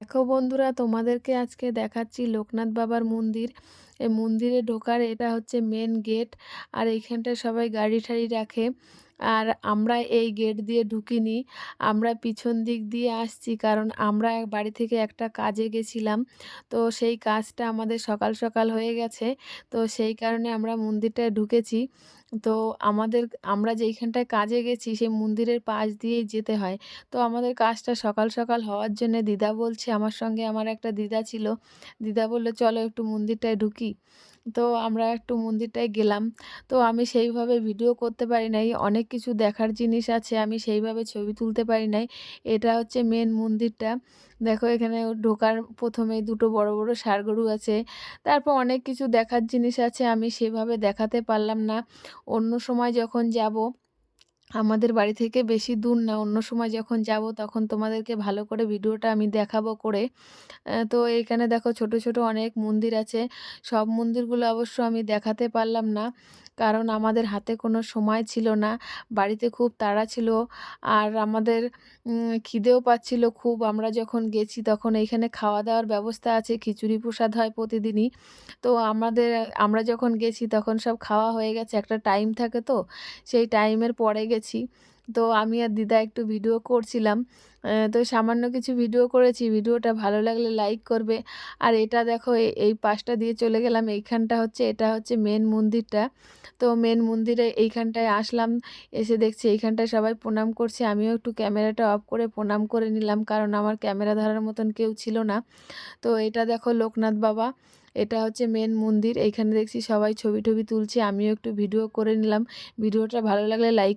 দেখো বন্ধুরা তোমাদেরকে আজকে দেখাচ্ছি লোকনাথ বাবার মন্দির। এই মন্দিরে ঢোকার এটা হচ্ছে মেন গেট আর এইখানটায় সবাই গাড়ি ঠাড়ি রাখে। আর আমরা এই গেট দিয়ে ঢুকিনি, আমরা পিছন দিক দিয়ে আসছি, কারণ আমরা বাড়ি থেকে একটা কাজে গেছিলাম। তো সেই কাজটা আমাদের সকাল সকাল হয়ে গেছে, তো সেই কারণে আমরা মন্দিরটায় ঢুকেছি। তো আমাদের, আমরা যেইখানটায় কাজে গেছি, সেই মন্দিরের পাশ দিয়েই যেতে হয়। তো আমাদের কাজটা সকাল সকাল হওয়ার জন্যে দিদা বলছে, আমার সঙ্গে আমার একটা দিদা ছিল। দিদা বলল, চলো একটু মন্দিরটায় ঢুকি। তো আমরা একটু মন্দিরটায় গেলাম। তো আমি সেইভাবে ভিডিও করতে পারি নাই। অনেক কিছু দেখার জিনিস আছে, আমি সেইভাবে ছবি তুলতে পারি নাই। এটা হচ্ছে মেন মন্দিরটা। দেখো, এখানে ঢোকার প্রথমে দুটো বড় বড় ষাঁড়গরু আছে। তারপর অনেক কিছু দেখার জিনিস আছে, আমি সেভাবে দেখাতে পারলাম না। অন্য সময় যখন যাব আমাদের বাড়ি থেকে বেশি দূর না। অন্য সময় যখন যাব তখন তোমাদেরকে ভালো করে ভিডিওটা আমি দেখাবো করে। তো এইখানে দেখো ছোট ছোট অনেক মন্দির আছে। সব মন্দিরগুলো অবশ্য আমি দেখাতে পারলাম না, কারণ আমাদের হাতে কোনো সময় ছিল না। বাড়িতে খুব তাড়া ছিল আর আমাদের খিদেও পাচ্ছিল খুব। আমরা যখন গেছি তখন এইখানে খাওয়া দাওয়ার ব্যবস্থা আছে, খিচুড়ি প্রসাদ হয় প্রতিদিনই। তো আমাদের, আমরা যখন গেছি তখন সব খাওয়া হয়ে গেছে, একটা টাইম থাকে তো। সেই টাইমের পরে গেছি। তো আমি আর দিদা একটু ভিডিও করছিলাম। তো সামান্য কিছু ভিডিও করেছি। ভিডিওটা ভালো লাগলে লাইক করবে। আর এটা দেখো এই পাশটা দিয়ে চলে গেলাম। এইখানটা হচ্ছে, এটা হচ্ছে মেন মন্দিরটা। তো মেন মন্দিরে এইখানটায় আসলাম। এসে দেখছি এইখানটায় সবাই প্রণাম করছে। আমিও একটু ক্যামেরাটা অফ করে প্রণাম করে নিলাম। কারণ আমার ক্যামেরা ধরার মতন কেউ ছিল না। তো এটা দেখো লোকনাথ বাবা। এটা হচ্ছে মেন মন্দির। এইখানে দেখছি সবাই ছবি টবি তুলছে। আমিও একটু ভিডিও করে নিলাম। ভিডিওটা ভালো লাগলে লাইক